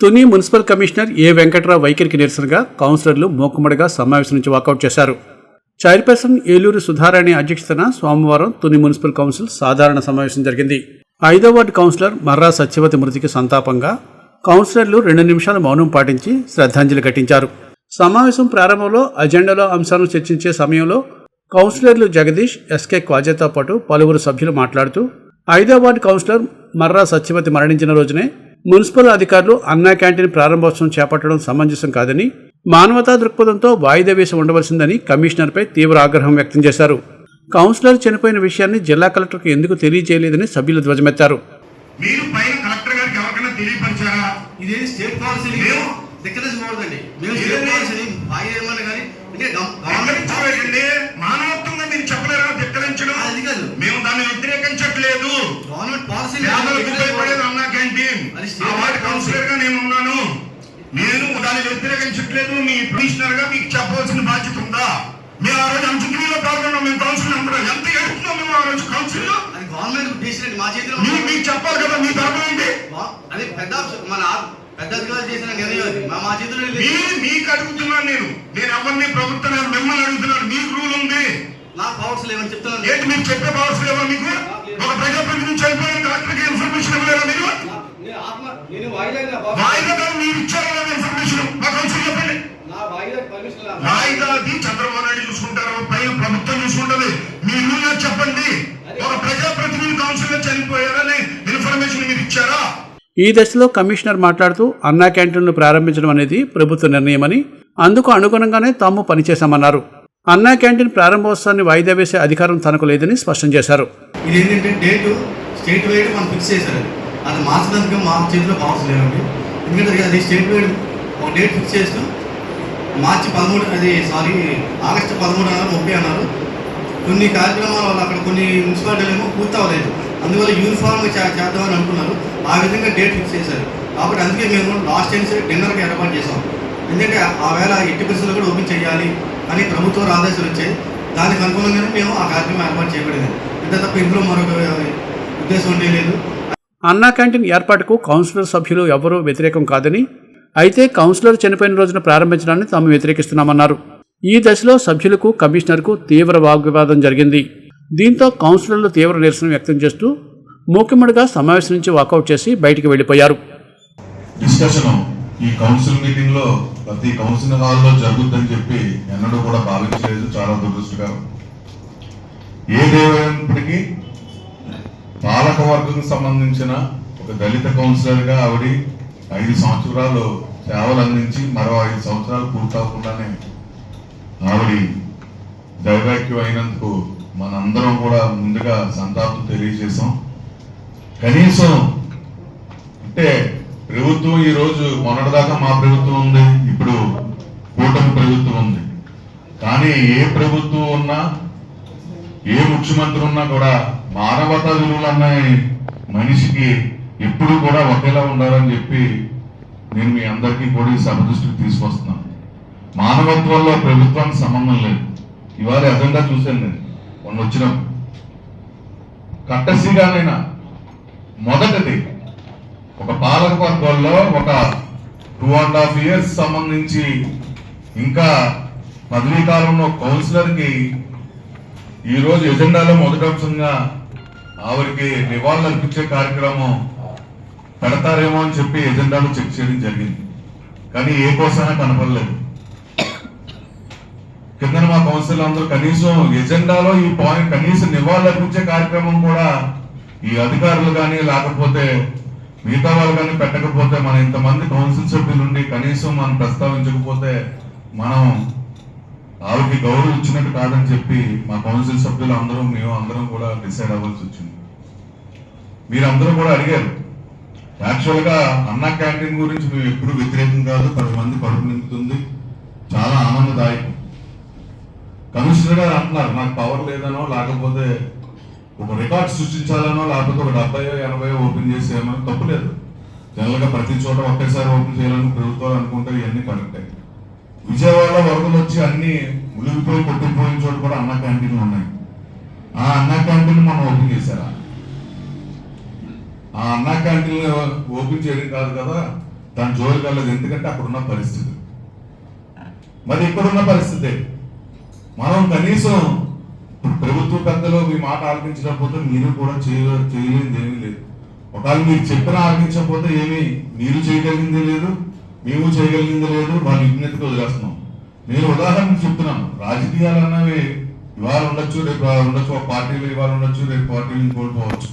Tuni municipal commissioner A Venkatrao వైఖరికి నిరసనగా కౌన్సిలర్లు మూకుమ్మడిగా సమావేశం నుంచి వాకౌట్ చేశారు. చైర్పర్సన్ ఏలూరు సుధారాణి అధ్యక్షతన సోమవారం తుని మున్సిపల్ కౌన్సిల్ సాధారణ సమావేశం జరిగింది. ఐదో వార్డు కౌన్సిలర్ మర్రా సత్యవతి మృతికి సంతాపంగా కౌన్సిలర్లు రెండు నిమిషాల మౌనం పాటించి శ్రద్ధాంజలి ఘటించారు. సమావేశం ప్రారంభంలో అజెండాలో అంశాలను చర్చించే సమయంలో కౌన్సిలర్లు జగదీష్ ఎస్కే క్వాజేతో పాటు పలువురు సభ్యులు మాట్లాడుతూ ఐదో వార్డు కౌన్సిలర్ మర్రా సత్యవతి మరణించిన రోజునే మున్సిపల్ అధికారులు అన్నా క్యాంటీన్ ప్రారంభోత్సవం చేపట్టడం సమంజసం కాదని మానవతా దృక్పథంతో వాయిదా వేసి ఉండవలసిందని కమిషనర్పై తీవ్ర ఆగ్రహం వ్యక్తం చేశారు. కౌన్సిలర్ చనిపోయిన విషయాన్ని జిల్లా కలెక్టర్కు ఎందుకు తెలియజేయలేదని సభ్యులు ధ్వజమెత్తారు. మీరు పైన కలెక్టర్ గారికి ఎవరికైనా తెలియపరిచారా? ఇది స్టేట్ పాలసీని మేము దిక్కదోచకూడదండి మేము ఏది? స్టేట్ పాలసీని బాగా ఏమన్నా కానీ అంటే గవ- గవర్నమెంట్ గమనించలేదండి మానవత్వంగా మీరు చెప్పలేరా? ధిక్కరించడం. అది కాదు. మేము దాన్ని వ్యతిరేకించట్లేదు. గవర్నమెంట్ పాలసీ వ్యతిరేకించట్లేదు. మీ కమిషనర్గా మీకు చెప్పవలసిన బాధ్యత ఉందా? మేము ఆ రోజు అంత్యక్రియలో పాల్గొన్నాం మేము కౌన్సిల్ అందరూ ఎంత ఏడుస్తున్నాం మేము ఆ రోజు కౌన్సిల్లో అది గవర్నమెంట్ డెసిషన్ మా చేతిలో మీకు చెప్పాలి కదా మీ ప్రాబ్లం ఏంటి? అది పెద్ద. మన పెద్ద అధికారులు చేసిన నిర్ణయం అది. మా మా చేతిలో మీకు అడుగుతున్నాను నేను. నేను ఎవరిని ప్రభుత్వం మిమ్మల్ని అడుగుతున్నాను. మీకు రూల్ ఉంది. నా పవర్స్ లేవని చెప్తున్నాను. ఏంటి మీరు చెప్పే పవర్స్ లేవా మీకు? ఒక ప్రజాప్రతినిధి చనిపోయిన కలెక్టర్కి ఇన్ఫర్మేషన్ ఇవ్వలేరా మీరు? నేను వాయిదా మీరు ఇచ్చారా ఇన్ఫర్మేషన్ మా కౌన్సిల్ చెప్పండి. వాయిదాది చంద్రబాబు నాయుడు చూసుకుంటారు పైన ప్రభుత్వం చూసుకుంటది. చెప్పండి. ఒక ప్రజాప్రతినిధి కౌన్సిల్లో చనిపోయారని ఇన్ఫర్మేషన్ మీరు ఇచ్చారా? ఈ దశలో కమిషనర్ మాట్లాడుతూ అన్నా క్యాంటీన్ను ప్రారంభించడం అనేది ప్రభుత్వ నిర్ణయమని అందుకు అనుగుణంగానే తాము పనిచేశామన్నారు. అన్నా క్యాంటీన్ ప్రారంభోత్సవాన్ని వాయిదా వేసే అధికారం తనకు లేదని స్పష్టం చేశారు. ఇది ఏంటంటే డేట్ స్టేట్ వైడ్ మనం ఫిక్స్ చేశారు. అది. మార్చడానికి మా చేతిలో పవర్స్ లేవండి. ఎందుకంటే అది స్టేట్ వైడ్ ఒక డేట్ ఫిక్స్ చేస్తూ మార్చి పదమూడు అది సారీ ఆగస్టు పదమూడు అన్నారు ముప్పై అన్నారు. కొన్ని కార్యక్రమాల వల్ల అక్కడ కొన్ని మున్సిపాలిటీలు ఏమో పూర్తి అవ్వలేదు. అందువల్ల యూనిఫామ్గా చేద్దామని అనుకున్నారు ఆ విధంగా డేట్ ఫిక్స్ చేశారు. కాబట్టి అందుకే మేము లాస్ట్ టైం డిన్నర్కి ఏర్పాటు చేసాం ఎందుకంటే ఆ వేళ ఎట్టి పరిస్థితుల్లో కూడా ఓపెన్ చేయాలి. అని ప్రభుత్వ ఆదేశాలు వచ్చాయి. దానికి అనుగుణంగానే మేము ఆ కార్యక్రమం ఏర్పాటు చేయబడింది. అంతే తప్ప ఇందులో మరొక ఉద్దేశం ఉండే లేదు. అన్నా క్యాంటీన్ ఏర్పాటుకు కౌన్సిలర్ సభ్యులు ఎవరూ వ్యతిరేకం కాదని అయితే కౌన్సిలర్ చనిపోయిన రోజున ప్రారంభించడాన్ని తాము వ్యతిరేకిస్తున్నామన్నారు. ఈ దశలో సభ్యులకు కమిషనర్కు తీవ్ర వాగ్వివాదం జరిగింది. దీంతో కౌన్సిలర్లు తీవ్ర నిరసన వ్యక్తం చేస్తూ మూకిమ్మడిగా సమావేశం నుంచి వాకౌట్ చేసి బయటికి వెళ్ళిపోయారు డిస్కషన్ ఈ కౌన్సిల్ మీటింగ్లో ప్రతి కౌన్సిల్ హాల్లో జరుగుద్దని చెప్పి ఎన్నడూ కూడా భావించలేదు చాలా దురదృష్టకరం. ఏదేమైనప్పటికీ పాలక వర్గం సంబంధించిన ఒక దళిత కౌన్సిలర్గా ఆవిడ ఐదు సంవత్సరాలు సేవలు అందించి మరో ఐదు సంవత్సరాలు పూర్తవకుండానే ఆవిడ దైవాక్యం అయినందుకు మనందరం కూడా ముందుగా సంతాపం తెలియజేశాం. కనీసం అంటే ప్రభుత్వం ఈ రోజు మొన్నటిదాకా మా ప్రభుత్వం ఉంది ఇప్పుడు కూటమి ప్రభుత్వం ఉంది. కానీ ఏ ప్రభుత్వం ఉన్నా ఏ ముఖ్యమంత్రి ఉన్నా కూడా మానవతా విలువలు అన్నాయి. మనిషికి ఎప్పుడు కూడా ఒకేలా ఉండాలని చెప్పి నేను మీ అందరికీ కూడా ఈ సభ దృష్టికి తీసుకొస్తున్నాను. మానవత్వంలో ప్రభుత్వానికి సంబంధం లేదు. ఇవాళ ఎజెండా చూశాను నేను మొన్న వచ్చినప్పుడు. కట్టసిగానైనా మొదటిది ఒక పాలక వర్గంలో ఒక టూ అండ్ హాఫ్ ఇయర్స్ సంబంధించి ఇంకా పదవీ కాలంలో కౌన్సిలర్కి ఈ రోజు ఎజెండాలో మొదటి అంశంగా ఆవిడకి నివాళులు అర్పించే కార్యక్రమం పెడతారేమో అని చెప్పి ఎజెండాలో చెక్ చేయడం జరిగింది. కానీ ఏ కోసమైనా కనపడలేదు. కింద మా కౌన్సిల్ అందరూ కనీసం ఎజెండాలో ఈ పాయింట్ కనీసం నివాళులు అర్పించే కార్యక్రమం కూడా ఈ అధికారులు కానీ లేకపోతే మిగతా వాళ్ళు కానీ పెట్టకపోతే మన ఇంతమంది కౌన్సిల్ సభ్యులు కనీసం మనం ప్రస్తావించకపోతే మనం ఆవిడకి గౌరవం ఇచ్చినట్టు కాదని చెప్పి మా కౌన్సిల్ సభ్యులు అందరూ మేము అందరం కూడా డిసైడ్ అవ్వాల్సి వచ్చింది. మీరందరూ కూడా అడిగారు. యాక్చువల్గా అన్న క్యాంటీన్ గురించి మేము ఎప్పుడు వ్యతిరేకం కాదు పది మంది కడుపు నింపుతుంది చాలా ఆనందదాయకం. కమిషనర్ గారు అంటున్నారు నాకు పవర్ లేదనో లేకపోతే ఒక రికార్డ్ సృష్టించాలనో లేకపోతే ఒక డెబ్బయో ఎనభై ఓపెన్ చేసేయమో తప్పు లేదు. జనరల్ ప్రతి చోట ఒకేసారి ఓపెన్ చేయాలని ప్రభుత్వాలు అనుకుంటే ఇవన్నీ కరెక్టే. విజయవాడలో వరదలు వచ్చి అన్ని ములిగిపోయి కొట్టిపోయిన చోట కూడా అన్న క్యాంటీన్లు ఉన్నాయి. ఆ అన్న క్యాంటీన్ మనం ఓపెన్ చేశారా? ఆ అన్న క్యాంటీన్ ఓపెన్ చేయడం కాదు కదా దాని జోలికి వెళ్ళదు ఎందుకంటే అక్కడున్న పరిస్థితి. మరి ఇక్కడున్న పరిస్థితి మనం కనీసం పెద్దలు మీ మాట ఆలకించకపోతే మీరు కూడా చేయ చేయలేనిది ఏమీ లేదు. ఒకవేళ మీరు చెప్పిన ఆలకించకపోతే ఏమీ మీరు చేయగలిగింది లేదు మేము చేయగలిగింది లేదు వాళ్ళ విజ్ఞతకు వదిలేస్తున్నాం. నేను ఉదాహరణ చెప్తున్నాను. రాజకీయాలు అన్నవి ఇవాళ ఉండొచ్చు రేపు ఉండొచ్చు ఒక పార్టీలు ఇవాళ ఉండొచ్చు రేపు పార్టీలు కోల్పోవచ్చు